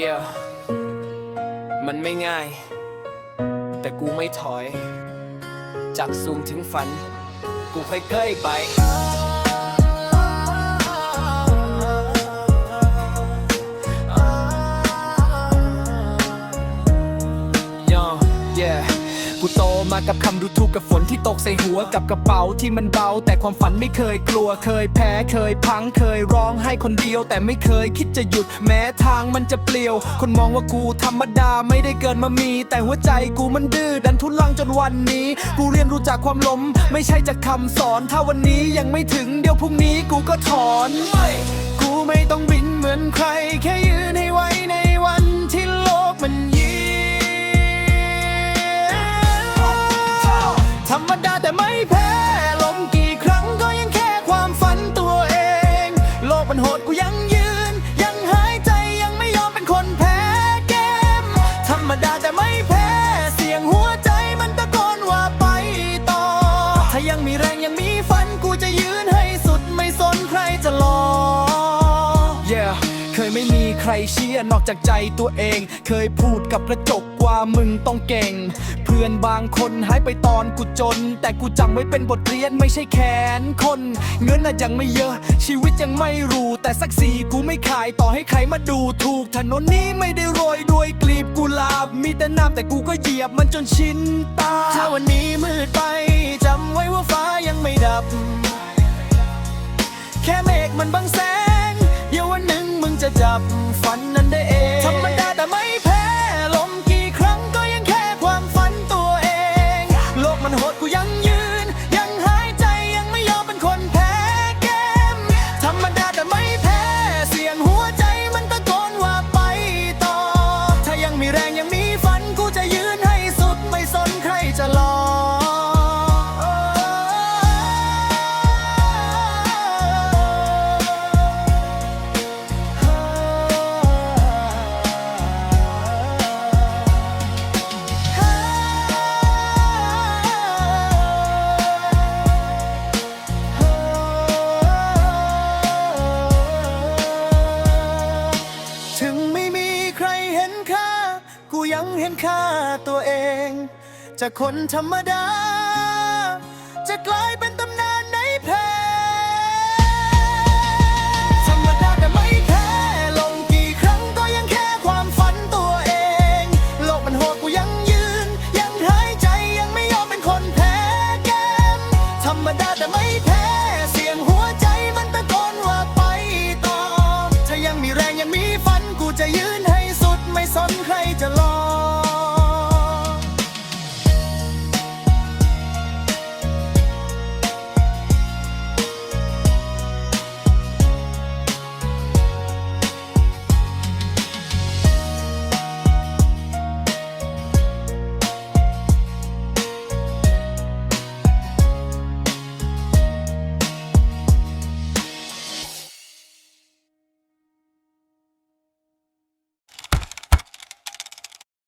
yeah มันไม่ง่าย แต่กูไม่ถอย จากสูงถึงฝัน กูค่อยๆไป yeah กูโตมากับคำดูถูกกับฝนที่ตกใส่หัวกับกระเป๋าที่มันเบา แต่ความฝันไม่เคยกลัวเคยแพ้เคยพังเคยร้องให้คนเดียว แต่ไม่เคยคิดจะหยุดแม้ทางมันจะเปลี่ยว คนมองว่ากูธรรมดาไม่ได้เกินมามี แต่หัวใจกูมันดื้อดันทุลังจนวันนี้ กูเรียนรู้จากความล้ม ไม่ใช่จากคำสอน ถ้าวันนี้ยังไม่ถึงเดี๋ยวพรุ่งนี้กูก็ถอน กูไม่ต้องบินเหมือนใคร แค่ยืนให้ไว แต่ไม่แพ้ลมกี่ครั้งก็ยังแค่ความฝันตัวเอง โลกมันโหดกูยังยืน ยังหายใจยังไม่ยอมเป็นคนแพ้เกม ธรรมดาแต่ไม่แพ้ เสียงหัวใจมันตะโกนว่าไปต่อ ถ้ายังมีแรงยังมีฝันกูจะยืนให้สุดไม่สนใครจะรอ Yeah เคยไม่มีใครเชียร์นอกจากใจตัวเอง เคยพูดกับกระจก ว่ามึงต้องเก่ง เพื่อนบางคนหายไปตอนกูจน แต่กูจำไว้เป็นบทเรียนไม่ใช่แขนคน เงินน่ะยังไม่เยอะ ชีวิตยังไม่รู้ แต่สักสีกูไม่ขายต่อให้ใครมาดูถูก ถนนนี้ไม่ได้โรยด้วยกลีบกุหลาบ มีแต่น้ำแต่กูก็เหยียบมันจนชินตา ถ้าวันนี้มืดไปจำไว้ว่าฟ้ายังไม่ดับ แค่เมฆมันบังแสงเดี๋ยววันหนึ่งมึงจะจับ ยังเห็นค่าตัวเอง จากคนธรรมดา จะกลายเป็นตำนานในเพลงธรรมดาแต่ไม่แพ้ลงกี่ครั้งก็ยังแค่ความฝันตัวเอง โลกมันโหดกูยังยืน ยังหายใจยังไม่ยอมเป็นคนแพ้เกม ธรรมดาแต่ไม่แพ้เสียงหัวใจมันตะโกนว่าไปต่อ ถ้ายังมีแรงยังมีฝันกูจะยืนให้สุดไม่สนใครจะรอ